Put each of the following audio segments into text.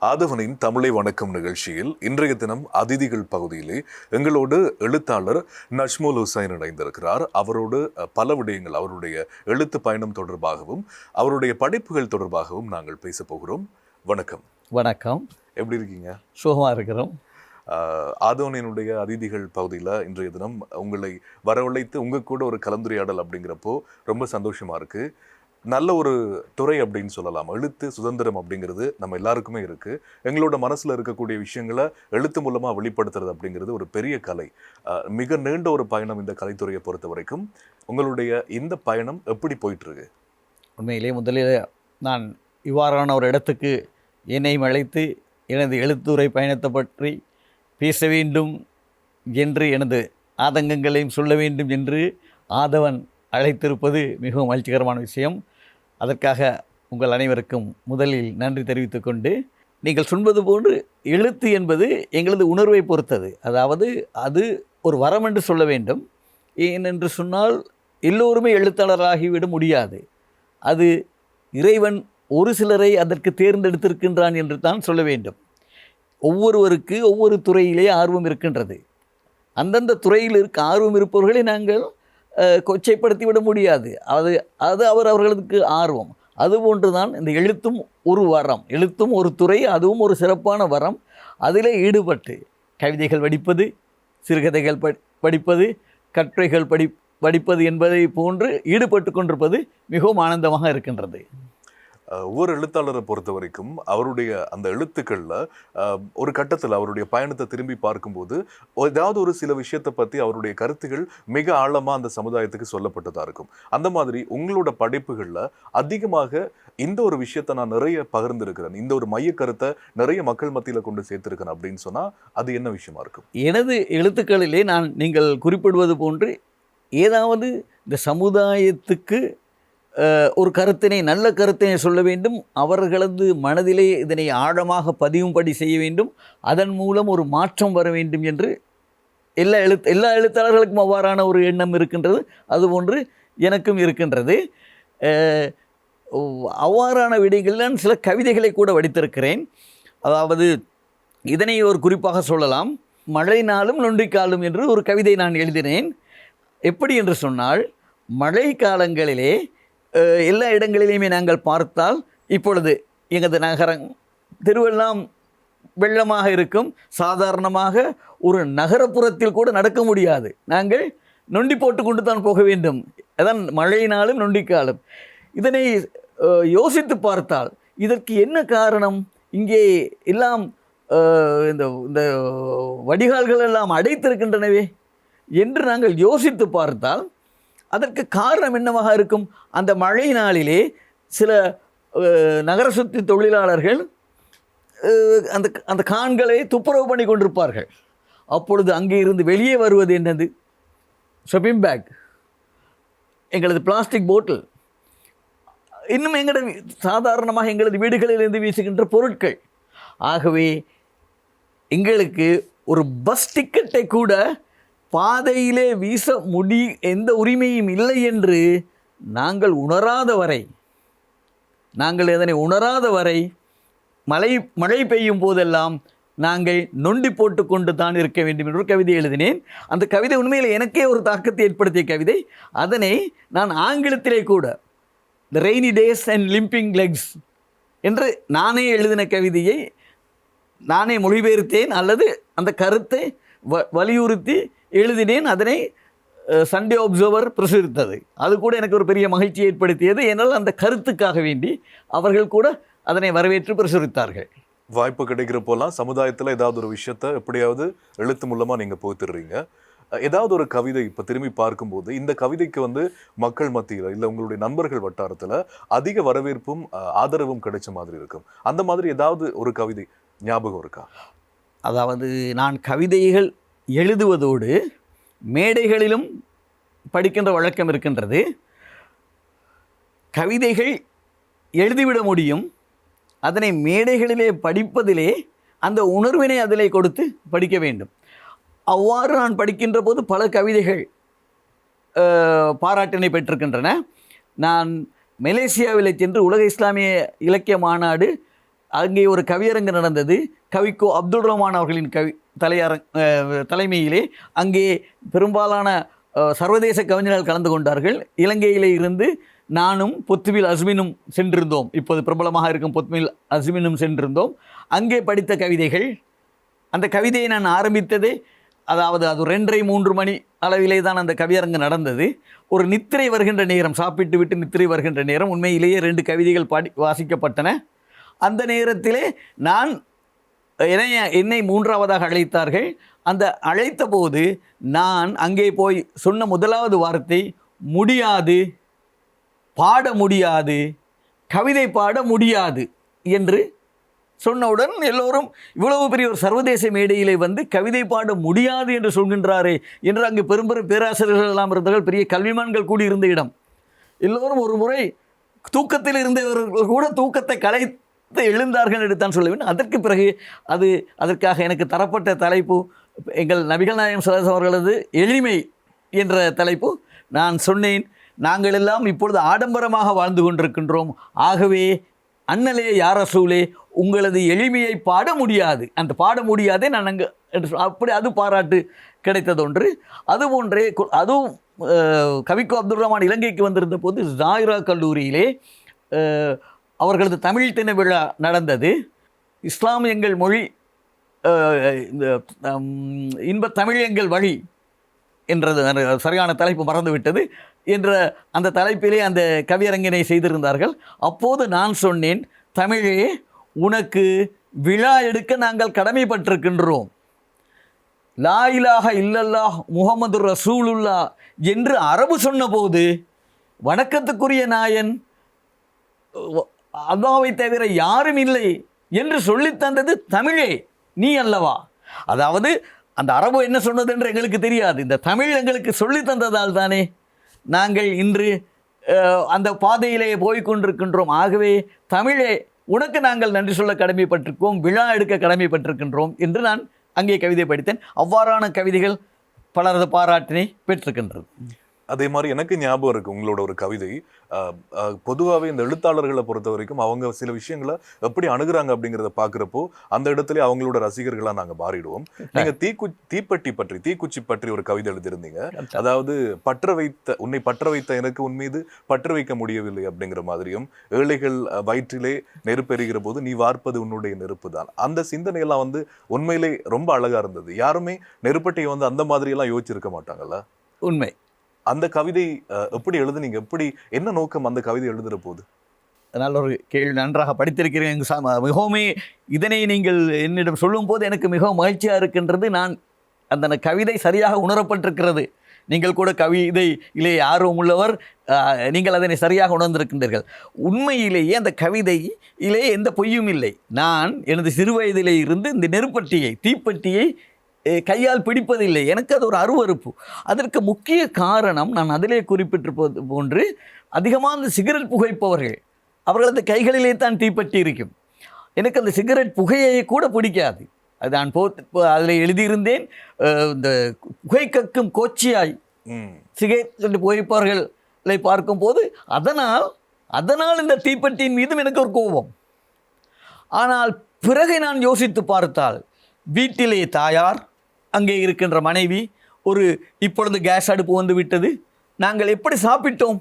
ஆதவனின் தமிழை வணக்கம் நிகழ்ச்சியில் இன்றைய தினம் அதிதிகள் பகுதியிலே எங்களோடு எழுத்தாளர் நஜ்முல் ஹுசைன் இணைந்திருக்கிறார். அவரோடு பல விடயங்கள் அவருடைய எழுத்து பயணம் தொடர்பாகவும் அவருடைய படைப்புகள் தொடர்பாகவும் நாங்கள் பேச போகிறோம். வணக்கம். வணக்கம். எப்படி இருக்கீங்க? சுகமாக இருக்கிறோம். ஆதவனினுடைய அதிதிகள் பகுதியில் இன்றைய தினம் உங்களை வரவழைத்து உங்க கூட ஒரு கலந்துரையாடல் அப்படிங்கிறப்போ ரொம்ப சந்தோஷமா இருக்கு. நல்ல ஒரு துறை அப்படின்னு சொல்லலாம். எழுத்து சுதந்திரம் அப்படிங்கிறது நம்ம எல்லாருக்குமே இருக்குது எங்களோட மனசில் இருக்கக்கூடிய விஷயங்களை எழுத்து மூலமாக வெளிப்படுத்துறது அப்படிங்கிறது ஒரு பெரிய கலை. மிக நீண்ட ஒரு பயணம் இந்த கலைத்துறையை பொறுத்த வரைக்கும். உங்களுடைய இந்த பயணம் எப்படி போயிட்டுருக்கு? உண்மையிலே முதலில் நான் இவ்வாறான ஒரு இடத்துக்கு என்னையும் அழைத்து எனது எழுத்துரை பயணத்தை பற்றி பேச வேண்டும் என்று எனது ஆதங்கங்களையும் சொல்ல வேண்டும் என்று ஆதவன் அழைத்திருப்பது மிகவும் மகிழ்ச்சிகரமான விஷயம். அதற்காக உங்கள் அனைவருக்கும் முதலில் நன்றி தெரிவித்துக்கொண்டு நீங்கள் சொல்வது போன்று எழுத்து என்பது எங்களது உணர்வை பொறுத்தது. அதாவது அது ஒரு வரம் என்று சொல்ல வேண்டும். ஏனென்று சொன்னால் எல்லோருமே எழுத்தாளராகிவிட முடியாது. அது இறைவன் ஒரு சிலரை அதற்கு தேர்ந்தெடுத்திருக்கின்றான் என்று தான் சொல்ல வேண்டும். ஒவ்வொருவருக்கு ஒவ்வொரு துறையிலே ஆர்வம் இருக்கின்றது. அந்தந்த துறையில் இருக்க ஆர்வம் இருப்பவர்களை நாங்கள் கொச்சைப்படுத்தி விட முடியாது. அது அது அவர் அவர்களுக்கு ஆர்வம். அதுபோன்று தான் இந்த எழுத்தும் ஒரு வரம். எழுத்தும் ஒரு துறை அதுவும் ஒரு சிறப்பான வரம். அதில் ஈடுபட்டு கவிதைகள் வடிப்பது சிறுகதைகள் படிப்பது கட்டுரைகள் படி படிப்பது என்பதை போன்று ஈடுபட்டு கொண்டிருப்பது மிகவும் ஆனந்தமாக இருக்கின்றது. ஒவ்வொரு எழுத்தாளரை பொறுத்த வரைக்கும் அவருடைய அந்த எழுத்துக்களில் ஒரு கட்டத்தில் அவருடைய பயணத்தை திரும்பி பார்க்கும்போது ஏதாவது ஒரு சில விஷயத்தை பற்றி அவருடைய கருத்துகள் மிக ஆழமாக அந்த சமுதாயத்துக்கு சொல்லப்பட்டதாக இருக்கும். அந்த மாதிரி உங்களோட படைப்புகளில் அதிகமாக இந்த ஒரு விஷயத்தை நான் நிறைய பகிர்ந்திருக்கிறேன். இந்த ஒரு மைய கருத்தை நிறைய மக்கள் மத்தியில் கொண்டு சேர்த்திருக்கேன் அப்படின்னு சொன்னால் அது என்ன விஷயமா இருக்கும்? எனது எழுத்துக்களிலே நான் நீங்கள் குறிப்பிடுவது போன்று ஏதாவது இந்த சமுதாயத்துக்கு ஒரு கருத்தினை நல்ல கருத்தினை சொல்ல வேண்டும். அவர்களது மனதிலே இதனை ஆழமாக பதியும்படி செய்ய வேண்டும். அதன் மூலம் ஒரு மாற்றம் வர வேண்டும் என்று எல்லா எழுத்து எல்லா எழுத்தாளர்களுக்கும் அவ்வாறான ஒரு எண்ணம் இருக்கின்றது. அதுபோன்று எனக்கும் இருக்கின்றது. அவ்வாறான விடைகளில் நான் சில கவிதைகளை கூட வடித்திருக்கிறேன். அதாவது இதனை ஒரு குறிப்பாக சொல்லலாம். மழை நாளும் நொண்டிக்காலும் என்று ஒரு கவிதை நான் எழுதினேன். எப்படி என்று சொன்னால் மழை காலங்களிலே எல்லா இடங்களிலையுமே நாங்கள் பார்த்தால் இப்பொழுது எங்களது நகரம் தெருவெல்லாம் வெள்ளமாக இருக்கும். சாதாரணமாக ஒரு நகரப்புறத்தில் கூட நடக்க முடியாது. நாங்கள் நொண்டி போட்டு கொண்டு தான் போக வேண்டும். அதான் மழையினாலும் நொண்டிக்காலும். இதனை யோசித்து பார்த்தால் இதற்கு என்ன காரணம்? இங்கே எல்லாம் இந்த இந்த வடிகால்கள் எல்லாம் அடைத்திருக்கின்றனவே என்று நாங்கள் யோசித்து பார்த்தால் அதற்கு காரணம் என்னவாக இருக்கும்? அந்த மழை நாளிலே சில நகர சுத்தி தொழிலாளர்கள் அந்த அந்த கான்களை துப்புரவு பண்ணி கொண்டிருப்பார்கள். அப்பொழுது அங்கே இருந்து வெளியே வருவது என்னது? ஷப்பிங் பேக் எங்களது பிளாஸ்டிக் போட்டில் இன்னும் எங்களது சாதாரணமாக எங்களது வீடுகளிலிருந்து வீசுகின்ற பொருட்கள். ஆகவே எங்களுக்கு ஒரு பஸ் டிக்கெட்டை கூட பாதையிலே வீச முடி எந்த உரிமையும் இல்லை என்று நாங்கள் உணராத வரை நாங்கள் இதனை உணராத வரை மழை மழை பெய்யும் போதெல்லாம் நாங்கள் நொண்டி போட்டு கொண்டு தான் இருக்க வேண்டும் என்று ஒரு கவிதை எழுதினேன். அந்த கவிதை உண்மையில் எனக்கே ஒரு தாக்கத்தை ஏற்படுத்திய கவிதை. அதனை நான் ஆங்கிலத்திலே கூட the rainy days and limping legs என்று நானே எழுதின கவிதையை நானே மொழிபெயர்த்தேன். அல்லது அந்த கருத்தை வ வலியுறுத்தி எழுதினேன் அதனை சண்டே ஒப்சர்வர் பிரசுரித்தது. அது கூட எனக்கு ஒரு பெரிய மகிழ்ச்சி ஏற்படுத்தியது. ஏனால் அந்த கருத்துக்காக வேண்டி அவர்கள் கூட அதனை வரவேற்று பிரசுரித்தார்கள். வாய்ப்பு கிடைக்கிறப்போலாம் சமுதாயத்துல ஏதாவது ஒரு விஷயத்த எப்படியாவது எழுத்து மூலமா நீங்க போத்துடுறீங்க ஏதாவது ஒரு கவிதை இப்ப திரும்பி பார்க்கும்போது இந்த கவிதைக்கு வந்து மக்கள் மத்தியில இல்ல உங்களுடைய நண்பர்கள் வட்டாரத்துல அதிக வரவேற்பும் ஆதரவும் கிடைச்ச மாதிரி இருக்கும். அந்த மாதிரி ஏதாவது ஒரு கவிதை ஞாபகம் இருக்கா? அதாவது நான் கவிதைகள் எழுதுவதோடு மேடைகளிலும் படிக்கின்ற வழக்கம் இருக்கின்றது. கவிதைகள் எழுதிவிட முடியும். அதனை மேடைகளிலே படிப்பதிலே அந்த உணர்வினை அதிலே கொடுத்து படிக்க வேண்டும். அவ்வாறு நான் படிக்கின்ற போது பல கவிதைகள் பாராட்டினை பெற்றிருக்கின்றன. நான் மலேசியாவில் சென்று உலக இஸ்லாமிய இலக்கிய மாநாடு அங்கே ஒரு கவியரங்கு நடந்தது. கவிக்கோ அப்துல் ரஹ்மான் அவர்களின் கவி தலையரங் தலைமையிலே அங்கே பெரும்பாலான சர்வதேச கவிஞர்கள் கலந்து கொண்டார்கள். இலங்கையிலே இருந்து நானும் பொத்துவில் அஸ்மினும் சென்றிருந்தோம். இப்போது பிரபலமாக இருக்கும் பொத்துவில் அஸ்மினும் சென்றிருந்தோம். அங்கே படித்த கவிதைகள் அந்த கவிதையை நான் ஆரம்பித்ததே அதாவது அது ரெண்டரை மூன்று மணி அளவிலே தான் அந்த கவியரங்கு நடந்தது. ஒரு நித்திரை வருகின்ற நேரம் சாப்பிட்டு விட்டு நித்திரை வருகின்ற நேரம் உண்மையிலேயே ரெண்டு கவிதைகள் பாடி வாசிக்கப்பட்டன. அந்த நேரத்திலே நான் என்னை என்னை மூன்றாவதாக அழைத்தார்கள். அந்த அழைத்த போது நான் அங்கே போய் சொன்ன முதலாவது வார்த்தை முடியாது பாட முடியாது கவிதை பாட முடியாது என்று சொன்னவுடன் எல்லோரும் இவ்வளவு பெரிய ஒரு சர்வதேச மேடையிலே வந்து கவிதை பாட முடியாது என்று சொல்கின்றாரே என்று அங்கு பெரும் பெரும் பேராசிரியர்கள் எல்லாம் இருந்தார்கள். பெரிய கல்விமான்கள் கூடியிருந்த இடம். எல்லோரும் ஒரு முறை தூக்கத்தில் இருந்தவர்கள் கூட தூக்கத்தை கலை எழுந்தார்கள் என்று தான் சொல்ல வேண்டும். அதற்கு பிறகு அது அதற்காக எனக்கு தரப்பட்ட தலைப்பு எங்கள் நபிகள் நாயகம் சலாஸ் அவர்களது எளிமை என்ற தலைப்பு நான் சொன்னேன். நாங்கள் எல்லாம் இப்பொழுது ஆடம்பரமாக வாழ்ந்து கொண்டிருக்கின்றோம். ஆகவே அண்ணலே யார சூழே உங்களது எளிமையை பாட முடியாது. அந்த பாட முடியாதே நான் அங்கே அப்படி அது பாராட்டு கிடைத்தது ஒன்று அதுபோன்றே அதுவும் கவிக்கு கவிக்கோ அப்துல் ரஹ்மான் இலங்கைக்கு வந்திருந்த போது ஜாயிரா கல்லூரியிலே அவர்களது தமிழ் தின விழா நடந்தது இஸ்லாம் எங்கள் மொழி இந்த இன்பத் இன்ப தமிழ் எங்கள் வழி என்றது சரியான தலைப்பு மறந்துவிட்டது என்ற அந்த தலைப்பிலே அந்த கவியரங்கினை செய்திருந்தார்கள். அப்போது நான் சொன்னேன் தமிழே உனக்கு விழா எடுக்க நாங்கள் கடமைப்பட்டிருக்கின்றோம். லா இலாக இல்லல்லாஹ் முகமது ரசூலுல்லா என்று அரபு சொன்னபோது வணக்கத்துக்குரிய நாயன் அல்லாவை தவிர யாரும் இல்லை என்று சொல்லித்தந்தது தமிழே நீ அல்லவா? அதாவது அந்த அரபு என்ன சொன்னது என்று எங்களுக்கு தெரியாது. இந்த தமிழ் எங்களுக்கு சொல்லி தந்ததால் தானே நாங்கள் இன்று அந்த பாதையிலே போய்கொண்டிருக்கின்றோம் ஆகவே தமிழே உனக்கு நாங்கள் நன்றி சொல்ல கடமைப்பட்டிருக்கோம் விழா எடுக்க கடமைப்பட்டிருக்கின்றோம் என்று நான் அங்கே கவிதை படித்தேன். அவ்வாறான கவிதைகள் பலரது பாராட்டினை பெற்றிருக்கின்றது. அதே மாதிரி எனக்கு ஞாபகம் இருக்கு உங்களோட ஒரு கவிதை. பொதுவாவே இந்த எழுத்தாளர்களை பொறுத்த வரைக்கும் அவங்க சில விஷயங்களை எப்படி அணுகுறாங்க அப்படிங்கறத பாக்குறப்போ அந்த இடத்துல அவங்களோட ரசிகர்களா நாங்க மாறிடுவோம். நீங்க தீக்கு தீப்பெட்டி பற்றி தீக்குச்சி பற்றி ஒரு கவிதை எழுதியிருந்தீங்க. அதாவது பற்ற வைத்த உன்னை பற்ற வைத்த எனக்கு உன் மீது பற்ற வைக்க முடியவில்லை அப்படிங்கிற மாதிரியும் ஏழைகள் வயிற்றிலே நெருப்பெறுகிற போது நீ வார்ப்பது உன்னுடைய நெருப்பு தான். அந்த சிந்தனையெல்லாம் வந்து உண்மையிலே ரொம்ப அழகா இருந்தது. யாருமே நெருப்பட்டையை வந்து அந்த மாதிரி எல்லாம் யோசிச்சிருக்க மாட்டாங்கல்ல? உண்மை. அந்த கவிதை எப்படி எழுதுனீங்க எப்படி என்ன நோக்கம் அந்த கவிதை எழுதுகிற போது? நல்ல ஒரு கேள்வி நன்றாக படித்திருக்கிறேன் சா மிகவும் இதனை நீங்கள் என்னிடம் சொல்லும்போது எனக்கு மிகவும் மகிழ்ச்சியாக இருக்கின்றது நான் அந்த கவிதை சரியாக உணரப்பட்டிருக்கிறது. நீங்கள் கூட கவிதை இல்லை ஆர்வம் உள்ளவர் நீங்கள் அதனை சரியாக உணர்ந்திருக்கின்றீர்கள். உண்மையிலேயே அந்த கவிதையிலே எந்த பொய்யும் இல்லை. நான் எனது சிறுவயதிலே இருந்து இந்த நெருப்பட்டியை தீப்பெட்டியை கையால் பிடிப்பதில்லை. எனக்கு அது ஒரு அருவருப்பு. அதற்கு முக்கிய காரணம் நான் அதிலே குறிப்பிட்டிருப்பது போன்று அதிகமாக அந்த சிகரெட் புகைப்பவர்கள். அவர்களது கைகளிலே தான் தீப்பெட்டி இருக்கும் எனக்கு அந்த சிகரெட் புகையை கூட பிடிக்காது. அது நான் போ அதில் எழுதியிருந்தேன். இந்த புகை கக்கும் கோச்சியாய் ம். சிகரெட் புகைப்பவர்களை பார்க்கும்போது அதனால் அதனால் இந்த தீப்பெட்டியின் மீதும் எனக்கு ஒரு கோபம். ஆனால் பிறகு நான் யோசித்து பார்த்தால் வீட்டிலே தாயார் அங்கே இருக்கின்ற மனைவி ஒரு இப்பொழுது கேஸ் அடுப்பு வந்து விட்டது. நாங்கள் எப்படி சாப்பிட்டோம்?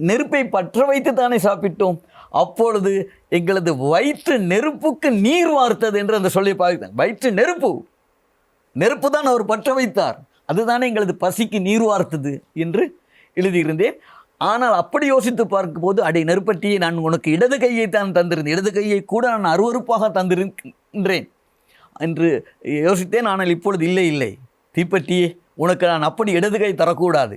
நெருப்பை பற்ற வைத்து தானே சாப்பிட்டோம். அப்பொழுது எங்களது வயிற்று நெருப்புக்கு நீர் வார்த்தது என்று அந்த சொல்லி பார்த்தேன் வயிற்று நெருப்பு. நெருப்பு தான் அவர் பற்ற வைத்தார். அதுதானே எங்களது பசிக்கு நீர் வார்த்தது என்று எழுதியிருந்தேன். ஆனால் அப்படி யோசித்து பார்க்கும்போது அடை நெருப்பட்டியை நான் உனக்கு இடது கையை தான் தந்திருந்தேன். இடது கையை கூட நான் அருவருப்பாக தந்திருக்கின்றேன் என்று யோசித்தேன். ஆனால் இப்பொழுது இல்லை இல்லை. தீப்பெட்டியே உனக்கு நான் அப்படி இடது கை தரக்கூடாது.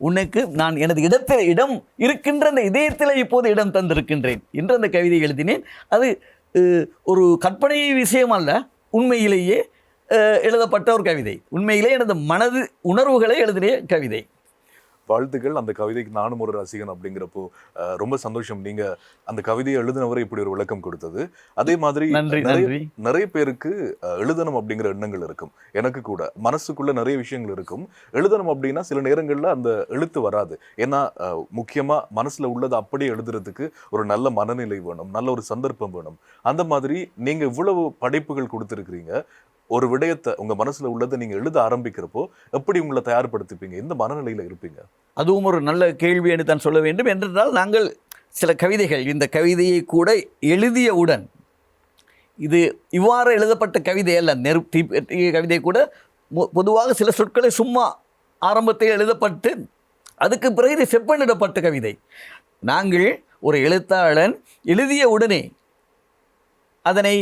உனக்கு நான் எனது இடத்தில் இடம் இருக்கின்ற அந்த இதயத்தில் இப்போது இடம் தந்திருக்கின்றேன் என்று அந்த கவிதை எழுதினேன். அது ஒரு கற்பனை விஷயம் அல்ல. உண்மையிலேயே எழுதப்பட்ட ஒரு கவிதை. உண்மையிலே எனது மனது உணர்வுகளை எழுதின கவிதை. வாழ்த்துக்கள் அந்த கவிதைக்கு நானும் ஒரு ரசிகன் அப்படிங்கிறப்போ ரொம்ப சந்தோஷம். நீங்க அந்த கவிதையை எழுதினவரை இப்படி ஒரு விளக்கம் கொடுத்தது. அதே மாதிரி நிறைய பேருக்கு எழுதணும் அப்படிங்கிற எண்ணங்கள் இருக்கும். எனக்கு கூட. மனசுக்குள்ள நிறைய விஷயங்கள் இருக்கும். எழுதணும் அப்படின்னா சில நேரங்கள்ல அந்த எழுத்து வராது. ஏன்னா முக்கியமா மனசுல உள்ளதை அப்படியே எழுதுறதுக்கு ஒரு நல்ல மனநிலை வேணும். நல்ல ஒரு சந்தர்ப்பம் வேணும். அந்த மாதிரி நீங்க இவ்வளவு படைப்புகள் கொடுத்துருக்கிறீங்க. ஒரு விடயத்தை உங்கள் மனசில் உள்ளதை நீங்கள் எழுத ஆரம்பிக்கிறப்போ எப்படி உங்களை தயார்படுத்திப்பீங்க? எந்த மனநிலையில் இருப்பீங்க? அதுவும் ஒரு நல்ல கேள்வி என்று தான் சொல்ல வேண்டும். என்றால் நாங்கள் சில கவிதைகள் இந்த கவிதையை கூட எழுதியவுடன் இது இவ்வாறு எழுதப்பட்ட கவிதை அல்ல நெரு கவிதை கூட பொதுவாக சில சொற்களை சும்மா ஆரம்பத்தில் எழுதப்பட்டு அதுக்கு பிறகு இது செப்பனிடப்பட்ட கவிதை. நாங்கள் ஒரு எழுத்தாளன் எழுதிய உடனே அதனை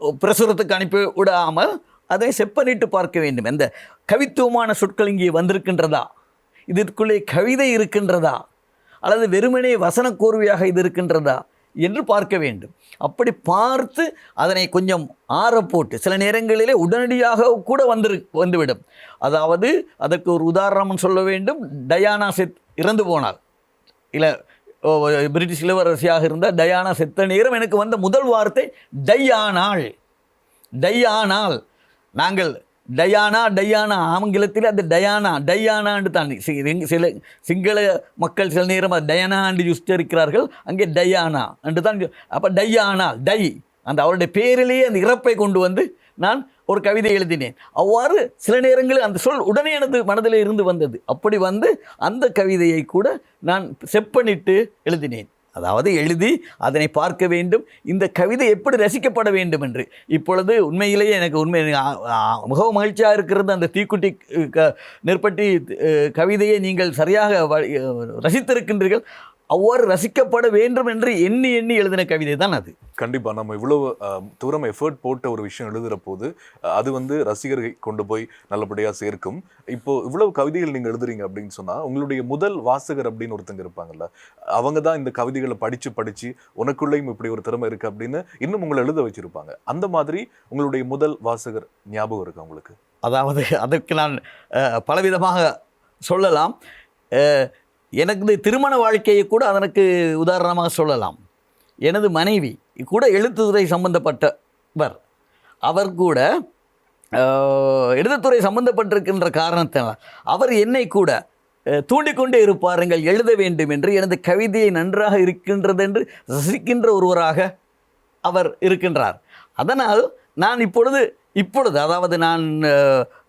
பிரசுரத்துக்கு அனுப்பி விடாமல் அதை செப்பனிட்டு பார்க்க வேண்டும். எந்த கவித்துவமான சொற்கள் இங்கே வந்திருக்கின்றதா? இதற்குள்ளே கவிதை இருக்கின்றதா? அல்லது வெறுமனே வசனக்கோர்வையாக இது இருக்கின்றதா? என்று பார்க்க வேண்டும். அப்படி பார்த்து அதனை கொஞ்சம் ஆறப்போட்டு சில நேரங்களிலே உடனடியாக கூட வந்துரு வந்துவிடும். அதாவது அதற்கு ஒரு உதாரணம் சொல்ல வேண்டும். டயானா செத் இறந்து போனார் இல்லை பிரிட்டிஷ் இளவரசியாக இருந்த டயானா செத்த நேரம் எனக்கு வந்த முதல் வார்த்தை டையானாள். டையானாள். நாங்கள் டயானா டையானா. ஆங்கிலத்தில் அந்த டயானா. டையானாண்டு தான். சிங்க- சில சிங்கள மக்கள் சில நேரம் அது டயானா அங்கே டயானா என்று தான். அப்போ டையானா டை அந்த அவருடைய பேரிலேயே அந்த இறப்பை கொண்டு வந்து நான் ஒரு கவிதை எழுதினேன். அவ்வாறு சில நேரங்களில் அந்த சொல் உடனே எனது மனதில் இருந்து வந்தது. அப்படி வந்து அந்த கவிதையை கூட நான் செப்பனிட்டு எழுதினேன். அதாவது எழுதி அதனை பார்க்க வேண்டும். இந்த கவிதை எப்படி ரசிக்கப்பட வேண்டும் என்று. இப்பொழுது உண்மையிலேயே எனக்கு உண்மை ஆ- மிகவும் மகிழ்ச்சியாக இருக்கிறது அந்த தீக்குட்டி க நெற்பட்டி கவிதையை நீங்கள் சரியாக ரசித்திருக்கின்றீர்கள். அவ்வாறு ரசிக்கப்பட வேண்டும் என்று எண்ணி எண்ணி எழுதின கவிதை தான் அது. கண்டிப்பா நம்ம இவ்வளவு அஹ், தூரம் எஃபர்ட் போட்ட ஒரு விஷயம் எழுதுற போது அது வந்து ரசிகர்களை கொண்டு போய் நல்லபடியா சேர்க்கும். இப்போ இவ்வளவு கவிதைகள் நீங்க எழுதுறீங்க அப்படின்னு சொன்னா உங்களுடைய முதல் வாசகர் அப்படின்னு ஒருத்தங்க இருப்பாங்கல்ல அவங்க தான் இந்த கவிதைகளை படிச்சு படிச்சு உனக்குள்ளேயும் இப்படி ஒரு திறமை இருக்கு அப்படின்னு இன்னும் உங்களை எழுத வச்சிருப்பாங்க. அந்த மாதிரி உங்களுடைய முதல் வாசகர் ஞாபகம் இருக்கு உங்களுக்கு? அதாவது அதற்கு நான் பலவிதமாக சொல்லலாம். எனக்கு இந்த திருமண வாழ்க்கையை கூட அதனுக்கு உதாரணமாக சொல்லலாம். எனது மனைவி கூட எழுத்துத்துறை சம்பந்தப்பட்டவர். அவர் கூட எழுத்துத்துறை சம்பந்தப்பட்டிருக்கின்ற காரணத்தினால் அவர் என்னை கூட தூண்டிக்கொண்டே இருப்பாருங்கள் எழுத வேண்டும் என்று எனது கவிதையை நன்றாக இருக்கின்றது என்று ரசிக்கின்ற ஒருவராக அவர் இருக்கின்றார். அதனால் நான் இப்பொழுது இப்பொழுது அதாவது நான்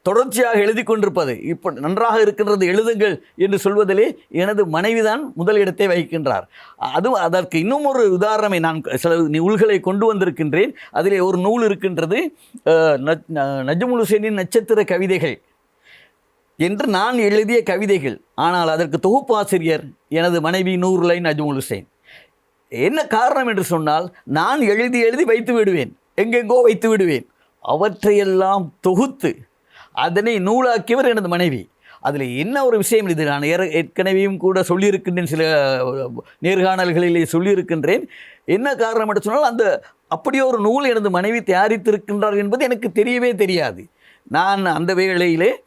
தொடர்ச்சியாக எழுதி கொண்டிருப்பது. இப்போ நன்றாக இருக்கின்றது எழுதுங்கள் என்று சொல்வதிலே எனது மனைவிதான் முதல் இடத்தை வகிக்கின்றார். அது அதற்கு இன்னும் ஒரு உதாரணமை நான் சில நூல்களை கொண்டு வந்திருக்கின்றேன். அதிலே ஒரு நூல் இருக்கின்றது அஹ், நஜ்- நட்சத்திர கவிதைகள். என்று நான் எழுதிய கவிதைகள். ஆனால் அதற்கு தொகுப்பாசிரியர் எனது மனைவி நூறுலை நஜ்முல் என்ன காரணம் என்று சொன்னால் நான் எழுதி எழுதி வைத்து விடுவேன். எங்கெங்கோ வைத்து விடுவேன். அவற்றையெல்லாம் தொகுத்து அதனை நூலாக்கியவர் எனது மனைவி. அதில் என்ன ஒரு விஷயம் இது? நான் ஏற- ஏற்கனவேயும் கூட சொல்லியிருக்கின்றேன் சில நேர்காணல்களிலே சொல்லியிருக்கின்றேன். என்ன காரணம் என்று சொன்னால் அந்த அப்படியே ஒரு நூல் எனது மனைவி தயாரித்திருக்கின்றார் என்பது எனக்கு தெரியவே தெரியாது. நான் அந்த வேளையிலே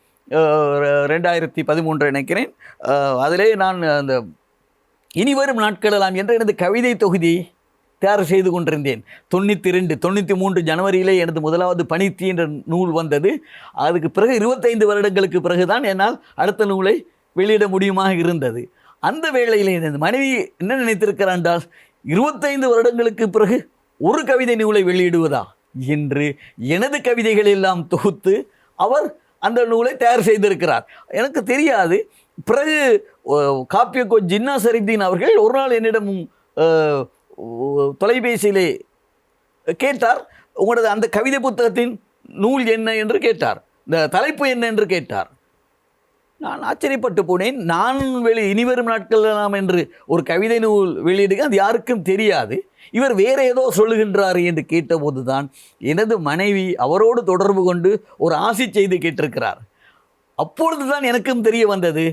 ரெண்டாயிரத்தி பதிமூன்று நினைக்கிறேன். அதிலே நான் அந்த இனிவரும் நாட்களெல்லாம் என்ற எனது கவிதை தொகுதி தயார் செய்து கொண்டிருந்தேன். தொண்ணூற்றி ரெண்டு தொண்ணூற்றி மூன்று ஜனவரியிலே எனது முதலாவது பனித்தி என்ற நூல் வந்தது. அதுக்கு பிறகு இருபத்தைந்து வருடங்களுக்கு பிறகுதான் என்னால் அடுத்த நூலை வெளியிட முடியுமாக இருந்தது. அந்த வேளையில் எனது மனைவி என்ன நினைத்திருக்கிறான் என்றால் இருபத்தைந்து வருடங்களுக்கு பிறகு ஒரு கவிதை நூலை வெளியிடுவதா என்று எனது கவிதைகள் எல்லாம் தொகுத்து அவர் அந்த நூலை தயார் செய்திருக்கிறார். எனக்கு தெரியாது. பிறகு காப்பியக்கோ ஜின்னா சரிதீன் அவர்கள் ஒரு நாள் என்னிடம் தொலைபேசியிலே கேட்டார். உங்களது அந்த கவிதை புத்தகத்தின் நூல் என்ன என்று கேட்டார். இந்த தலைப்பு என்ன என்று கேட்டார். நான் ஆச்சரியப்பட்டு போனேன். நான் வெளி இனிவரும் நாட்கள் நாம் என்று ஒரு கவிதை நூல் வெளியிடுங்க அது யாருக்கும் தெரியாது. இவர் வேற ஏதோ சொல்லுகின்றார் என்று கேட்டபோது தான் எனது மனைவி அவரோடு தொடர்பு கொண்டு ஒரு ஆசி செய்து கேட்டிருக்கிறார். அப்பொழுது தான் எனக்கும் தெரிய வந்தது.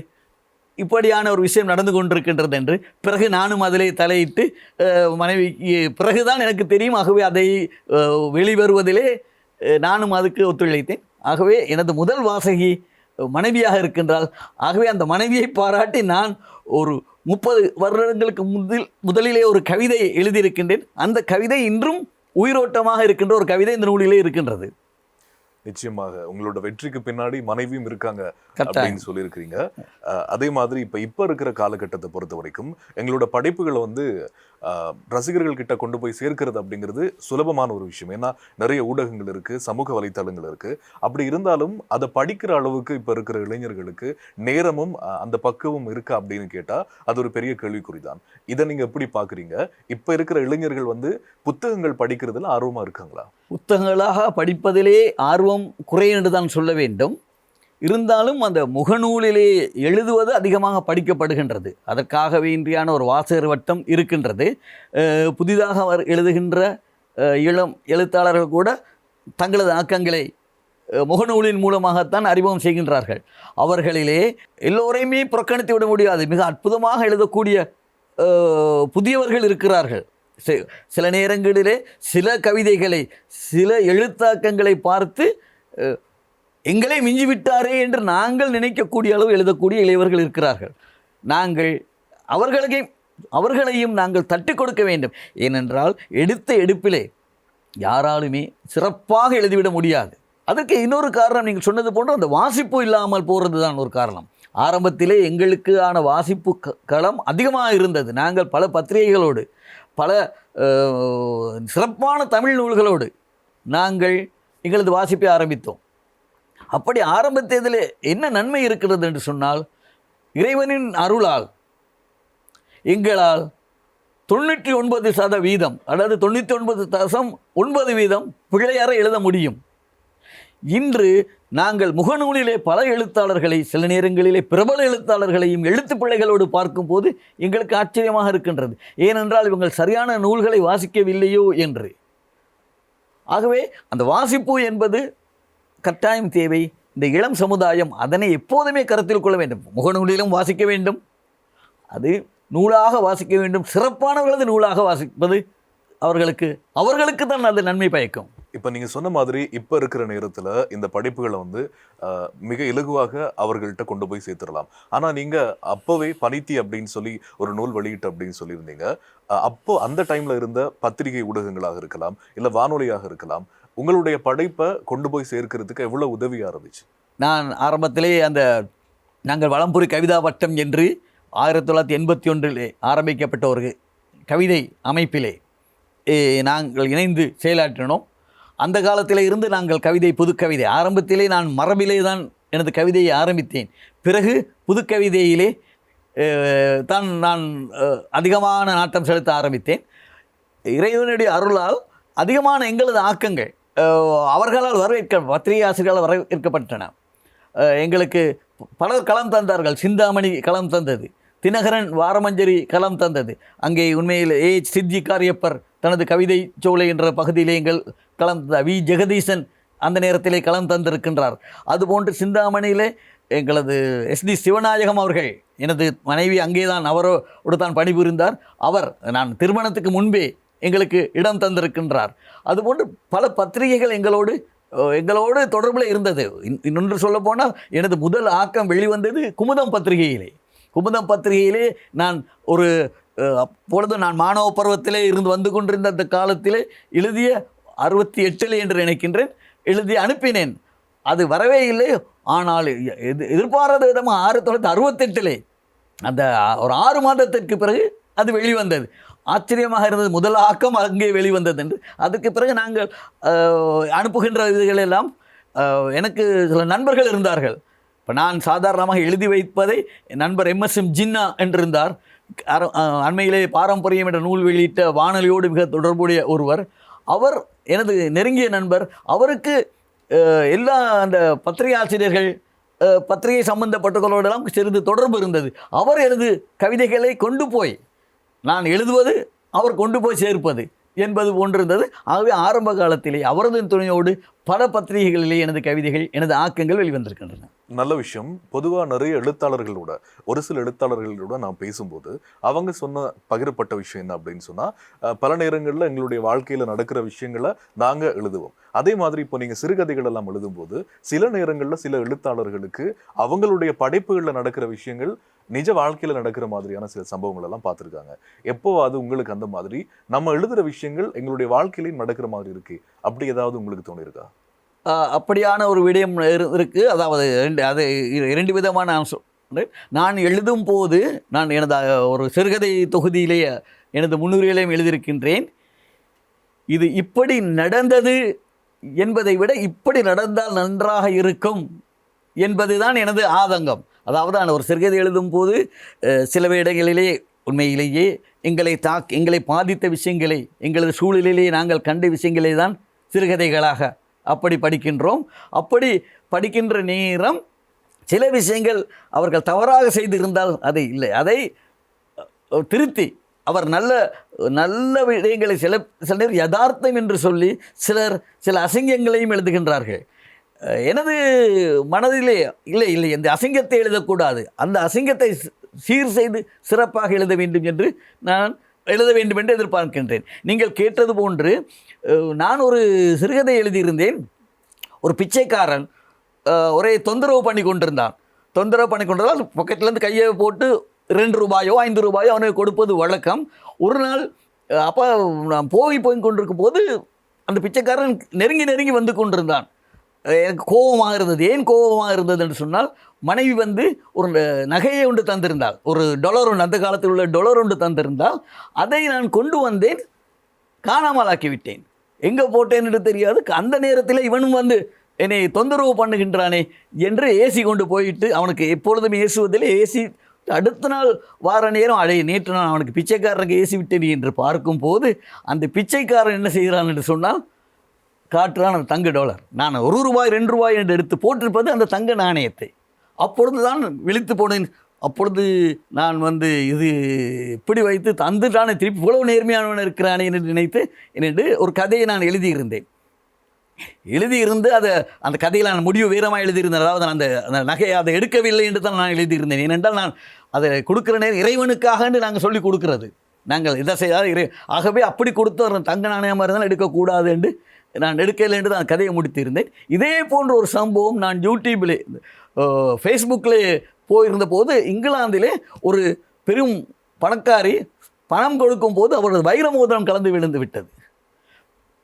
இப்படியான ஒரு விஷயம் நடந்து கொண்டிருக்கின்றது என்று பிறகு நானும் அதிலே தலையிட்டு மனைவி மனைவிக்கு பிறகுதான் எனக்கு தெரியும். ஆகவே அதை வெளிவருவதிலே நானும் அதுக்கு ஒத்துழைத்தேன். ஆகவே எனது முதல் வாசகி மனைவியாக இருக்கின்றால் ஆகவே அந்த மனைவியை பாராட்டி நான் ஒரு முப்பது வருடங்களுக்கு முதல் முதலிலே ஒரு கவிதை எழுதியிருக்கின்றேன். அந்த கவிதை இன்றும் உயிரோட்டமாக இருக்கின்ற ஒரு கவிதை இந்த நூலிலே இருக்கின்றது. நிச்சயமாக உங்களோட வெற்றிக்கு பின்னாடி மனைவியும் இருக்காங்க அப்படின்னு சொல்லியிருக்கிறீங்க. அதே மாதிரி இப்ப இப்ப இருக்கிற காலகட்டத்தை பொறுத்த வரைக்கும் எங்களோட படைப்புகளை வந்து ரசிகர்கள் கிட்ட கொண்டு போய் சேர்க்கிறது அப்படிங்கிறது சுலபமான ஒரு விஷயம். ஏன்னா நிறைய ஊடகங்கள் இருக்கு சமூக வலைத்தளங்கள் இருக்கு. அப்படி இருந்தாலும் அதை படிக்கிற அளவுக்கு இப்ப இருக்கிற இளைஞர்களுக்கு நேரமும் அந்த பக்குவம் இருக்கா அப்படின்னு கேட்டா அது ஒரு பெரிய கேள்விக்குறிதான். இதை நீங்க எப்படி பாக்குறீங்க இப்ப இருக்கிற இளைஞர்கள் வந்து புத்தகங்கள் படிக்கிறதுல ஆர்வமா இருக்காங்களா? புத்தகங்களாக படிப்பதிலே ஆர்வம் குறை என்று தான் சொல்ல வேண்டும். இருந்தாலும் அந்த முகநூலிலே எழுதுவது அதிகமாக படிக்கப்படுகின்றது. அதற்காக வேண்டியான ஒரு வாசகர் வட்டம் இருக்கின்றது. புதிதாக அவர் எழுதுகின்ற இளம் எழுத்தாளர்கள் கூட தங்களது ஆக்கங்களை முகநூலின் மூலமாகத்தான் அறிமுகம் செய்கின்றார்கள். அவர்களிலே எல்லோரையுமே புறக்கணித்து விட முடியாது. மிக அற்புதமாக எழுதக்கூடிய புதியவர்கள் இருக்கிறார்கள். சில நேரங்களிலே சில கவிதைகளை சில எழுத்தாக்கங்களை பார்த்து அஹ், எங்களை மிஞ்சிவிட்டாரே என்று நாங்கள் நினைக்கக்கூடிய அளவு எழுதக்கூடிய இளையவர்கள் இருக்கிறார்கள். நாங்கள் அவர்களையும் அவர்களையும் நாங்கள் தட்டி கொடுக்க வேண்டும். ஏனென்றால் எடுத்த எடுப்பிலே யாராலுமே சிறப்பாக எழுதிவிட முடியாது. அதற்கு இன்னொரு காரணம் நீங்கள் சொன்னது போன்ற அந்த வாசிப்பு இல்லாமல் போகிறது தான் ஒரு காரணம். ஆரம்பத்திலே எங்களுக்கான வாசிப்பு க- களம் அதிகமாக இருந்தது. நாங்கள் பல பத்திரிகைகளோடு பல சிறப்பான தமிழ் நூல்களோடு நாங்கள் எங்களது வாசிப்பை ஆரம்பித்தோம். அப்படி ஆரம்பித்ததில் என்ன நன்மை இருக்கிறது என்று சொன்னால் இறைவனின் அருளால் எங்களால் தொண்ணூற்றி ஒன்பது சதவீதம் அதாவது தொண்ணூற்றி ஒன்பது தசம் ஒன்பது வீதம் பிழையற எழுத முடியும். இன்று நாங்கள் முகநூலிலே பல எழுத்தாளர்களை சில நேரங்களிலே பிரபல எழுத்தாளர்களையும் எழுத்து பிள்ளைகளோடு பார்க்கும்போது எங்களுக்கு ஆச்சரியமாக இருக்கின்றது. ஏனென்றால் இவங்கள் சரியான நூல்களை வாசிக்கவில்லையோ என்று. ஆகவே அந்த வாசிப்பு என்பது கட்டாயம் தேவை. இந்த இளம் சமுதாயம் அதனை எப்போதுமே கருத்தில் கொள்ள வேண்டும். முகநூலிலும் வாசிக்க வேண்டும். அது நூலாக வாசிக்க வேண்டும். சிறப்பானவர்களது நூலாக வாசிப்பது அவர்களுக்கு அவர்களுக்கு தான் அது நன்மை பயக்கும். இப்போ நீங்கள் சொன்ன மாதிரி இப்போ இருக்கிற நேரத்தில் இந்த படிப்புகளை வந்து மிக இலகுவாக அவர்கள்ட்ட கொண்டு போய் சேர்த்துடலாம். ஆனால் நீங்கள் அப்போவே பனித்தி அப்படின்னு சொல்லி ஒரு நூல் வெளியிட்டு அப்படின்னு சொல்லியிருந்தீங்க. அப்போ அந்த டைமில் இருந்த பத்திரிகை ஊடகங்களாக இருக்கலாம் இல்லை வானொலியாக இருக்கலாம் உங்களுடைய படைப்பை கொண்டு போய் சேர்க்கிறதுக்கு எவ்வளோ உதவியாக இருந்துச்சு? நான் ஆரம்பத்திலே அந்த நாங்கள் வளம்புரி கவிதா வட்டம் என்று ஆயிரத்தி தொள்ளாயிரத்தி எண்பத்தி ஒன்றிலே ஆரம்பிக்கப்பட்ட ஒரு கவிதை அமைப்பிலே ஏ, நாங்கள் இணைந்து செயலாற்றினோம். அந்த காலத்தில் இருந்து நாங்கள் கவிதை புதுக்கவிதை ஆரம்பத்திலே நான் மரபிலே தான் எனது கவிதையை ஆரம்பித்தேன். பிறகு புதுக்கவிதையிலே தான் நான் அதிகமான நாட்டம் செலுத்த ஆரம்பித்தேன். இறைவனுடைய அருளால் அதிகமான எங்களது ஆக்கங்கள் அவர்களால் வரவேற்க பத்திரிகை ஆசிரியர்களால் வரவேற்கப்பட்டன எங்களுக்கு பலர் களம் தந்தார்கள். சிந்தாமணி களம் தந்தது. தினகரன் வாரமஞ்சரி களம் தந்தது. அங்கே உண்மையில் ஏ. சித்தி காரியப்பர் தனது கவிதை சோலை என்ற பகுதியிலே எங்கள் களம் வி. ஜெகதீசன் அந்த நேரத்திலே களம் தந்திருக்கின்றார். அதுபோன்று சிந்தாமணியிலே எங்களது எஸ்டி சிவநாயகம் அவர்கள் எனது மனைவி அங்கேதான் அவரோடு தான் பணிபுரிந்தார். அவர் நான் திருமணத்துக்கு முன்பே எங்களுக்கு இடம் தந்திருக்கின்றார். அதுபோன்று பல பத்திரிகைகள் எங்களோடு எங்களோடு தொடர்பில் இருந்தது. இன்- இன்னொன்று சொல்லப்போனால் எனது முதல் ஆக்கம் வெளிவந்தது குமுதம் பத்திரிகையிலே. குமுதம் பத்திரிகையிலே நான் ஒரு அப்பொழுது நான் மாணவ பருவத்திலே இருந்து வந்து கொண்டிருந்த அந்த காலத்திலே எழுதிய அறுபத்தி எட்டில் என்று நினைக்கின்றேன். எழுதி அனுப்பினேன். அது வரவே இல்லை. ஆனால் எது எதிர்பாராத விதமாக ஆயிரத்தி தொள்ளாயிரத்தி அறுபத்தெட்டிலே அந்த ஒரு ஆறு மாதத்திற்கு பிறகு அது வெளிவந்தது. ஆச்சரியமாக இருந்தது. முதல் ஆக்கம் அங்கே வெளிவந்தது என்று. அதுக்கு பிறகு நாங்கள் அனுப்புகின்ற இதுகளெல்லாம் எனக்கு சில நண்பர்கள் இருந்தார்கள். இப்போ நான் சாதாரணமாக எழுதி வைப்பதை என் நண்பர் எம்எஸ்எம் ஜின்னா என்றிருந்தார். அண்மையிலே பாரம்பரியம் என்ற நூல் வெளியிட்ட வானொலியோடு மிக தொடர்புடைய ஒருவர். அவர் எனது நெருங்கிய நண்பர் அவருக்கு எல்லா அந்த பத்திரிகை ஆசிரியர்கள் பத்திரிகை சம்பந்தப்பட்டவர்களோடெல்லாம் சிறிது தொடர்பு இருந்தது. அவர் எனது கவிதைகளை கொண்டு போய் நான் எழுதுவது அவர் கொண்டு போய் சேர்ப்பது என்பது போன்றிருந்தது. ஆகவே ஆரம்ப காலத்திலே அவரது துணையோடு பல பத்திரிகைகளிலே எனது கவிதைகள் எனது ஆக்கங்கள் வெளிவந்திருக்கின்றன. நல்ல விஷயம். பொதுவா நிறைய எழுத்தாளர்களோட ஒரு சில எழுத்தாளர்களோட நான் பேசும்போது அவங்க சொன்ன பகிரப்பட்ட விஷயம் என்ன அப்படின்னு சொன்னா பல நேரங்கள்ல எங்களுடைய வாழ்க்கையில நடக்கிற விஷயங்களை நாங்க எழுதுவோம். அதே மாதிரி இப்போ நீங்க சிறுகதைகள் எல்லாம் எழுதும்போது சில நேரங்கள்ல சில எழுத்தாளர்களுக்கு அவங்களுடைய படைப்புகள்ல நடக்கிற விஷயங்கள் நிஜ வாழ்க்கையில நடக்கிற மாதிரியான சில சம்பவங்கள் எல்லாம் பார்த்துருக்காங்க. எப்போ அது உங்களுக்கு அந்த மாதிரி நம்ம எழுதுற விஷயங்கள் எங்களுடைய வாழ்க்கையிலையும் நடக்கிற மாதிரி இருக்கு அப்படி ஏதாவது உங்களுக்கு தோணியிருக்கா? அப்படியான ஒரு விடயம் இருக்குது அதாவது ரெண்டு அது இரண்டு விதமான அம்சம் நான் எழுதும் போது நான் எனது ஒரு சிறுகதை தொகுதியிலேயே எனது முன்னுரையிலையும் எழுதியிருக்கின்றேன். இது இப்படி நடந்தது என்பதை விட இப்படி நடந்தால் நன்றாக இருக்கும் என்பது தான் எனது ஆதங்கம். அதாவது நான் ஒரு சிறுகதை எழுதும் போது சில இடங்களிலே உண்மையிலேயே எங்களை தாக் எங்களை பாதித்த விஷயங்களை எங்களது சூழலிலே நாங்கள் கண்ட விஷயங்களை தான் சிறுகதைகளாக அப்படி படிக்கின்றோம். அப்படி படிக்கின்ற நேரம் சில விஷயங்கள் அவர்கள் தவறாக செய்திருந்தால் அதை இல்லை. அதை திருத்தி அவர் நல்ல நல்ல விடயங்களை சில சில நேரம் யதார்த்தம் என்று சொல்லி சிலர் சில அசிங்கங்களையும் எழுதுகின்றார்கள். எனது மனதிலே இல்லை இல்லை இந்த அசிங்கத்தை எழுதக்கூடாது. அந்த அசிங்கத்தை சீர் செய்து சிறப்பாக எழுத வேண்டும் என்று நான் எழுத வேண்டும் என்று எதிர்பார்க்கின்றேன். நீங்கள் கேட்டது போன்று நான் ஒரு சிறுகதை எழுதியிருந்தேன். ஒரு பிச்சைக்காரன் ஒரே தொந்தரவு பண்ணி கொண்டிருந்தான். தொந்தரவு பண்ணி கொண்டிருந்தால் பக்கத்துலேருந்து கையை போட்டு ரெண்டு ரூபாயோ ஐந்து ரூபாயோ அவனுக்கு கொடுப்பது வழக்கம். ஒரு நாள் அப்போ நான் போய் போய் கொண்டிருக்கும் போது அந்த பிச்சைக்காரன் நெருங்கி நெருங்கி வந்து கொண்டிருந்தான். எனக்கு கோபமாக இருந்தது. ஏன் கோபமாக இருந்தது என்று சொன்னால் மனைவி வந்து ஒரு ந- நகையை ஒன்று தந்திருந்தாள். ஒரு டொலர் ஒன்று அந்த காலத்தில் உள்ள டொலர் ஒன்று தந்திருந்தால் அதை நான் கொண்டு வந்தேன் காணாமல் ஆக்கிவிட்டேன் எங்கே போட்டேன்னு தெரியாது. அந்த நேரத்தில் இவனும் வந்து என்னை தொந்தரவு பண்ணுகின்றானே என்று ஏசி கொண்டு போயிட்டு அவனுக்கு எப்பொழுதும் ஏசுவதில் ஏசி அடுத்த நாள் வார நேரம் அழைய நேற்று நான் அவனுக்கு பிச்சைக்காரனுக்கு ஏசி விட்டேன் என்று பார்க்கும்போது அந்த பிச்சைக்காரன் என்ன செய்கிறான் என்று சொன்னால் காட்டுறான் அந்த தங்க டாலர் நான் ஒரு ரூபாய் ரெண்டு ரூபாய் என்று எடுத்து போட்டிருப்பது அந்த தங்க நாணயத்தை. அப்பொழுது தான் விழித்து போனேன். அப்பொழுது நான் வந்து இது இப்படி வைத்து தந்துட்டானே திருப்பி இவ்வளவு நேர்மையானவன் இருக்கிறானே என்று நினைத்து என்று ஒரு கதையை நான் எழுதியிருந்தேன். எழுதியிருந்து அதை அந்த கதையில் நான் முடிவு வீரமாக எழுதியிருந்தேன். அதாவது நான் அந்த அந்த நகையை அதை எடுக்கவில்லை என்று தான் நான் எழுதியிருந்தேன். ஏனென்றால் நான் அதை கொடுக்குற நேரம் இறைவனுக்காக என்று நாங்கள் சொல்லி கொடுக்கறது. நாங்கள் இதை செய்யாத இறை ஆகவே அப்படி கொடுத்து தங்க நாணயமாக இருந்தால் எடுக்கக்கூடாது என்று நான் எடுக்கலை என்று தான் கதையை முடித்திருந்தேன். இதே போன்ற ஒரு சம்பவம் நான் யூடியூப்பில் ஃபேஸ்புக்கில் போயிருந்த போது இங்கிலாந்திலே ஒரு பெரும் பணக்காரி பணம் கொடுக்கும் போது அவரது வைரமோதிரம் கலந்து விழுந்து விட்டது.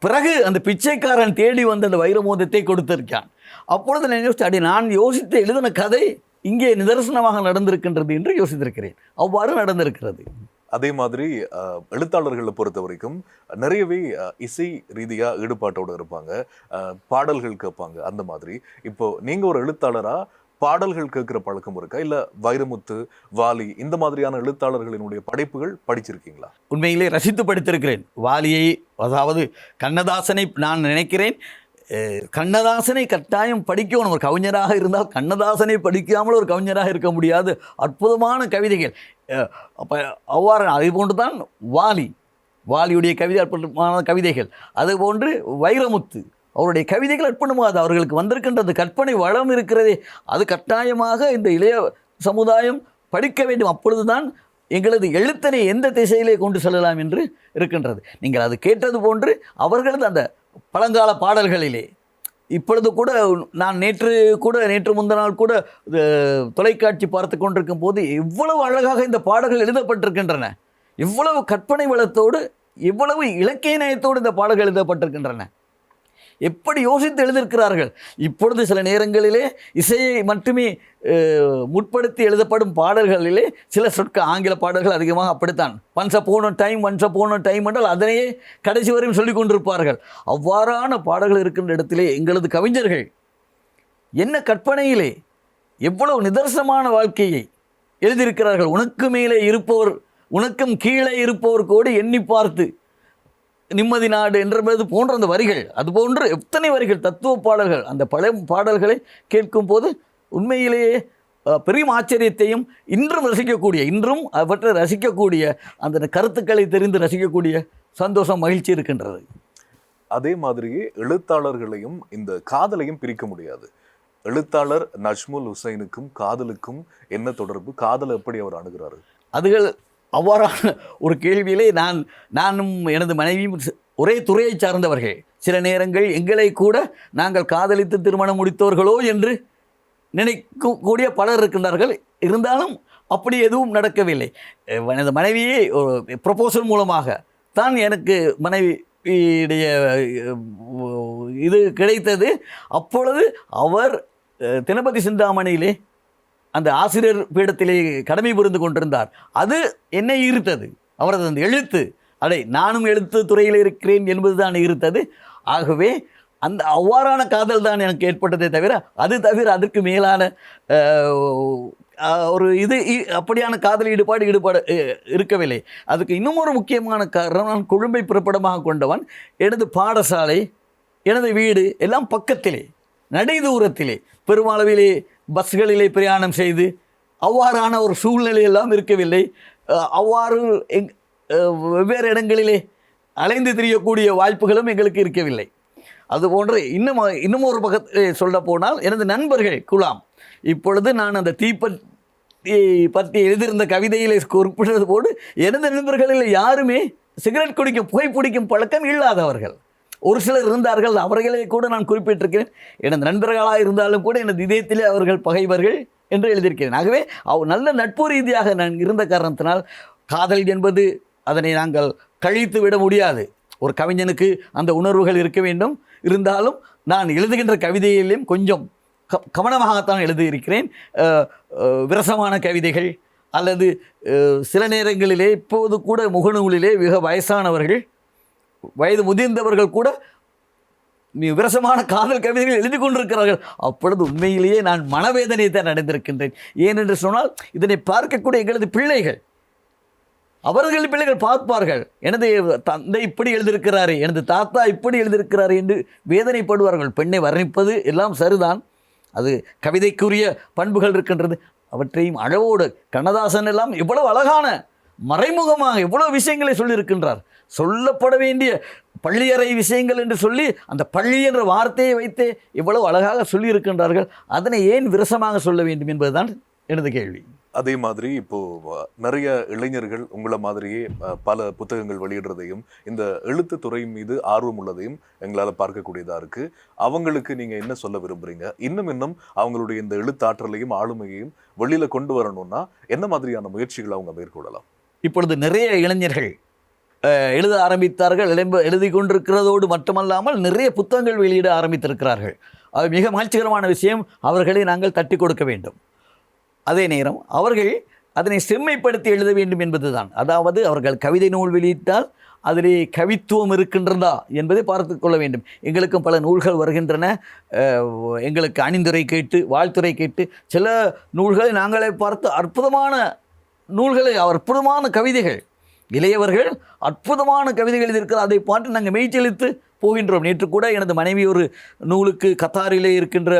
பிறகு அந்த பிச்சைக்காரன் தேடி வந்து அந்த வைரமோதத்தை கொடுத்திருக்கான் அப்பொழுது நான் யோசித்து அடி நான் யோசித்து எழுதின கதை இங்கே நிதர்சனமாக நடந்திருக்கின்றது என்று யோசித்திருக்கிறேன். அவ்வாறு நடந்திருக்கிறது. அதே மாதிரி அஹ், எழுத்தாளர்களை பொறுத்த வரைக்கும் நிறையவே இசை ரீதியா ஈடுபாட்டோட இருப்பாங்க. அஹ், பாடல்கள் கேட்பாங்க. அந்த மாதிரி. இப்போ நீங்கள் ஒரு எழுத்தாளரா பாடல்கள் கேட்குற பழக்கம் இருக்கா? இல்லை வைரமுத்து வாலி இந்த மாதிரியான எழுத்தாளர்களினுடைய படைப்புகள் படிச்சிருக்கீங்களா? உண்மையிலே ரசித்து படித்திருக்கிறேன். வாலியை அதாவது கண்ணதாசனை நான் நினைக்கிறேன். கண்ணதாசனை கட்டாயம் படிக்கணும் ஒரு கவிஞராக இருந்தால் கண்ணதாசனை படிக்காமல் ஒரு கவிஞராக இருக்க முடியாது. அற்புதமான கவிதைகள். அப்போ அவ்வாறு அதே போன்று தான் வாலி. வாலியுடைய கவிதை அற்புதமான கவிதைகள். அதுபோன்று வைரமுத்து. அவருடைய கவிதைகள் அற்புதமாகாது அவர்களுக்கு வந்திருக்கின்ற அந்த கற்பனை வளம் இருக்கிறதே. அது கட்டாயமாக இந்த இளைய சமுதாயம் படிக்க வேண்டும். அப்பொழுதுதான் எங்களது எழுத்தனை எந்த திசையிலே கொண்டு செல்லலாம் என்று இருக்கின்றது. நீங்கள் அது கேட்டது போன்று அவர்களது அந்த பழங்கால பாடல்களிலே. இப்பொழுது கூட நான் நேற்று கூட நேற்று முந்த நாள் கூட தொலைக்காட்சி பார்த்து கொண்டிருக்கும் போது எவ்வளவு அழகாக இந்த பாடல்கள் எழுதப்பட்டிருக்கின்றன. எவ்வளவு கற்பனை வளத்தோடு எவ்வளவு இலக்கிய நயத்தோடு இந்த பாடல்கள் எழுதப்பட்டிருக்கின்றன. எப்படி யோசித்து எழுதியிருக்கிறார்கள்? இப்பொழுது சில நேரங்களிலே இசையை மட்டுமே முற்படுத்தி எழுதப்படும் பாடல்களிலே சில சொற்க ஆங்கில பாடல்கள் அதிகமாக அப்படித்தான். ஒன்ஸ் போன டைம் ஒன்ஸ் போன டைம் என்றால் அதனையே கடைசி வரையும் சொல்லிக் கொண்டிருப்பார்கள். அவ்வாறான பாடல்கள் இருக்கின்ற இடத்திலே எங்களது கவிஞர்கள் என்ன கற்பனையிலே எவ்வளவு நிதர்சனமான வாழ்க்கையை எழுதியிருக்கிறார்கள். உனக்கு மேலே இருப்பவர் உனக்கும் கீழே இருப்பவர் கூட எண்ணி பார்த்து நிம்மதி நாடு என்றது போன்ற அந்த வரிகள் அது போன்ற எத்தனை வரிகள் தத்துவ பாடல்கள் அந்த பழைய பாடல்களை கேட்கும் போது உண்மையிலேயே பெரும் ஆச்சரியத்தையும் இன்றும் ரசிக்கக்கூடிய இன்றும் அவற்றை ரசிக்கக்கூடிய அந்த கருத்துக்களை தெரிந்து ரசிக்கக்கூடிய சந்தோஷம் மகிழ்ச்சி இருக்கின்றது. அதே மாதிரியே எழுத்தாளர்களையும் இந்த காதலையும் பிரிக்க முடியாது. எழுத்தாளர் நஜ்முல் ஹுசைனுக்கும் காதலுக்கும் என்ன தொடர்பு? காதலை எப்படி அவர் அணுகிறாரு? அதுகள் அவ்வாறான ஒரு கேள்வியிலே நான் நானும் எனது மனைவியும் ஒரே துறையை சார்ந்தவர்கள். சில நேரங்கள் எங்களை கூட நாங்கள் காதலித்து திருமணம் முடித்தவர்களோ என்று நினைக்கக்கூடிய பலர் இருக்கின்றார்கள். இருந்தாலும் அப்படி எதுவும் நடக்கவில்லை. எனது மனைவியே ஒரு ப்ரொபோசல் மூலமாக தான் எனக்கு மனைவியுடைய இது கிடைத்தது. அப்பொழுது அவர் தினபதி சிந்தாமணியிலே அந்த ஆசிரியர் பீடத்திலே கடமை புரிந்து கொண்டிருந்தார். அது என்னை ஈர்த்தது. அவரது அந்த எழுத்து அதை நானும் எழுத்து துறையில் இருக்கிறேன் என்பதுதான் ஈர்த்தது. ஆகவே அந்த அவ்வாறான காதல் தான் எனக்கு ஏற்பட்டதே தவிர அது தவிர அதற்கு மேலான ஒரு இது இ- அப்படியான காதல் ஈடுபாடு ஈடுபாடு இருக்கவில்லை. அதுக்கு இன்னும் ஒரு முக்கியமான காரணம் நான் கொழும்பை பிறப்பிடமாக கொண்டவன் எனது பாடசாலை எனது வீடு எல்லாம் பக்கத்திலே நடை தூரத்திலே பெருமளவிலே பஸ்களிலே பிரயாணம் செய்து அவ்வாறான ஒரு சூழ்நிலை எல்லாம் இருக்கவில்லை. அவ்வாறு எங் வெவ்வேறு இடங்களிலே அலைந்து திரியக்கூடிய வாய்ப்புகளும் எங்களுக்கு இருக்கவில்லை. அதுபோன்று இன்னும் இன்னும் ஒரு பக்கத்தில் சொல்ல போனால் எனது நண்பர்கள் குலாம். இப்பொழுது நான் அந்த தீப்பற்றி பற்றி எழுதியிருந்த கவிதையிலே குறிப்பிட்டது போடு எனது நண்பர்களில் யாருமே சிகரெட் குடிக்கும் புகை பிடிக்கும் பழக்கம் இல்லாதவர்கள். ஒரு சிலர் இருந்தார்கள் அவர்களை கூட நான் குறிப்பிட்டிருக்கிறேன். எனது நண்பர்களாக இருந்தாலும் கூட எனது இதயத்திலே அவர்கள் பகைவர்கள் என்று எழுதியிருக்கிறேன். ஆகவே அவ் நல்ல நட்பு ரீதியாக நான் இருந்த காரணத்தினால் காதல் என்பது அதனை நாங்கள் கழித்து விட முடியாது. ஒரு கவிஞனுக்கு அந்த உணர்வுகள் இருக்க வேண்டும். இருந்தாலும் நான் எழுதுகின்ற கவிதையிலும் கொஞ்சம் க கவனமாகத்தான் எழுதியிருக்கிறேன். விரசமான கவிதைகள் அல்லது சில நேரங்களிலே இப்போது கூட முகநூலிலே மிக வயசானவர்கள் வயது முதிர்ந்தவர்கள் கூட நீ விரசமான காதல் கவிதைகள் எழுதி கொண்டிருக்கிறார்கள். அப்பொழுது உண்மையிலேயே நான் மனவேதனையை தான் அடைந்திருக்கின்றேன். ஏனென்று சொன்னால் இதனை பார்க்கக்கூடிய எங்களது பிள்ளைகள் அவர்கள் பிள்ளைகள் பார்ப்பார்கள். எனது தந்தை இப்படி எழுதியிருக்கிறாரே எனது தாத்தா இப்படி எழுதியிருக்கிறாரே என்று வேதனைப்படுவார்கள். பெண்ணை வர்ணிப்பது எல்லாம் சரிதான். அது கவிதைக்குரிய பண்புகள் இருக்கின்றது. அவற்றையும் அளவோடு கண்ணதாசன் எல்லாம் இவ்வளவு அழகான மறைமுகமாக எவ்வளோ விஷயங்களை சொல்லியிருக்கின்றார். சொல்லப்பட வேண்டிய பள்ளியறை விஷயங்கள் என்று சொல்லி அந்த பள்ளி என்ற வார்த்தையை வைத்தே இவ்வளவு அழகாக சொல்லியிருக்கின்றார்கள். அதனை ஏன் விரசமாக சொல்ல வேண்டும் என்பதுதான் எனது கேள்வி. அதே மாதிரி இப்போ அஹ், நிறைய இளைஞர்கள் உங்களை மாதிரியே பல புத்தகங்கள் வெளியிடுறதையும் இந்த எழுத்து துறை மீது ஆர்வம் உள்ளதையும் எங்களால பார்க்கக்கூடியதா இருக்கு. அவங்களுக்கு நீங்க என்ன சொல்ல விரும்புறீங்க? இன்னும் இன்னும் அவங்களுடைய இந்த எழுத்தாற்றலையும் ஆளுமையையும் வெளியில கொண்டு வரணும்னா என்ன மாதிரியான முயற்சிகளை அவங்க மேற்கொள்ளலாம்? இப்பொழுது நிறைய இளைஞர்கள் எழுத ஆரம்பித்தார்கள் எழும்ப எழுதி கொண்டிருக்கிறதோடு மட்டுமல்லாமல் நிறைய புத்தகங்கள் வெளியிட ஆரம்பித்திருக்கிறார்கள். அது மிக மகிழ்ச்சிகரமான விஷயம். அவர்களை நாங்கள் தட்டி கொடுக்க வேண்டும். அதே நேரம் அவர்கள் அதனை செம்மைப்படுத்தி எழுத வேண்டும் என்பதுதான். அதாவது அவர்கள் கவிதை நூல் வெளியிட்டால் அதிலே கவித்துவம் இருக்கின்றதா என்பதை பார்த்து கொள்ள வேண்டும். எங்களுக்கும் பல நூல்கள் வருகின்றன. எங்களுக்கு அணிந்துரை கேட்டு வாழ்த்துறை கேட்டு சில நூல்களை நாங்களே பார்த்து அற்புதமான நூல்களை அற்புதமான கவிதைகள் இளையவர்கள் அற்புதமான கவிதைகள் இருக்கிற அதை பார்த்து நாங்கள் மெய்ச்செலுத்து போகின்றோம். நேற்று கூட எனது மனைவி ஒரு நூலுக்கு கத்தாரிலே இருக்கின்ற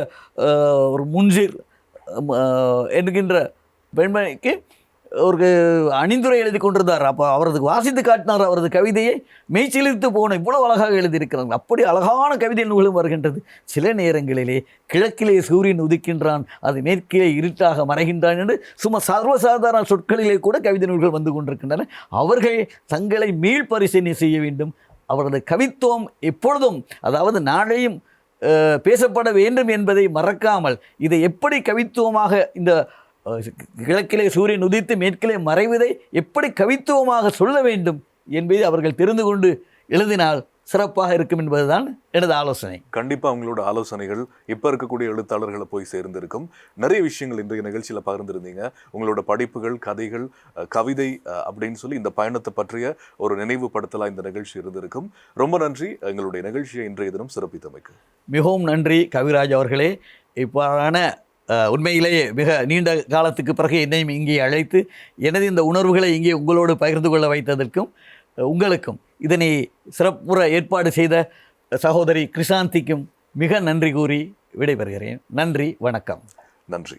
ஒரு முன்சிர் என்கின்ற பெண்மணிக்கு ஒரு அணிந்துரை எழுதி கொண்டிருந்தார். அப்போ அவரது வாசித்து காட்டினார் அவரது கவிதையை மெய்ச்செலுத்து போன இவ்வளவு அழகாக எழுதியிருக்கிறாங்க அப்படி அழகான கவிதை நூலும் வருகின்றது. சில நேரங்களிலே கிழக்கிலே சூரியன் உதிக்கின்றான். அது மேற்கிலே இருட்டாக மறைகின்றான் என்று சும்மா சர்வசாதாரண சொற்களிலே கூட கவிதை நூல்கள் வந்து கொண்டிருக்கின்றன. அவர்கள் தங்களை மீள் பரிசீலனை செய்ய வேண்டும். அவரது கவித்துவம் எப்பொழுதும் அதாவது நாளையும் பேசப்பட வேண்டும் என்பதை மறக்காமல் இதை எப்படி கவித்துவமாக இந்த கிழக்கிலே சூரியன் உதித்து மேற்கிலே மறைவதை எப்படி கவித்துவமாக சொல்ல வேண்டும் என்பதை அவர்கள் தெரிந்து கொண்டு எழுதினால் சிறப்பாக இருக்கும் என்பதுதான் எனது ஆலோசனை. கண்டிப்பா அவங்களோட ஆலோசனைகள் இப்ப இருக்கக்கூடிய எழுத்தாளர்களை போய் சேர்ந்திருக்கும். நிறைய விஷயங்கள் இன்றைய நிகழ்ச்சியில பகிர்ந்திருந்தீங்க. உங்களோட படிப்புகள் கதைகள் கவிதை அப்படின்னு சொல்லி இந்த பயணத்தை பற்றிய ஒரு நினைவுபடுத்தலா இந்த நிகழ்ச்சி இருந்திருக்கும். ரொம்ப நன்றி. எங்களுடைய நிகழ்ச்சியை இன்றைய தினம் சிறப்பித்தமைக்கு. மிகவும் நன்றி கவிராஜ் அவர்களே. இவ்வாறான உண்மையிலேயே மிக நீண்ட காலத்துக்கு பிறகு என்னையும் இங்கே அழைத்து எனது இந்த உணர்வுகளை இங்கே உங்களோடு பகிர்ந்து கொள்ள வைத்ததற்கும் உங்களுக்கும் இதனை சிறப்புற ஏற்பாடு செய்த சகோதரி கிருஷாந்திக்கும் மிக நன்றி கூறி விடைபெறுகிறேன். நன்றி வணக்கம். நன்றி.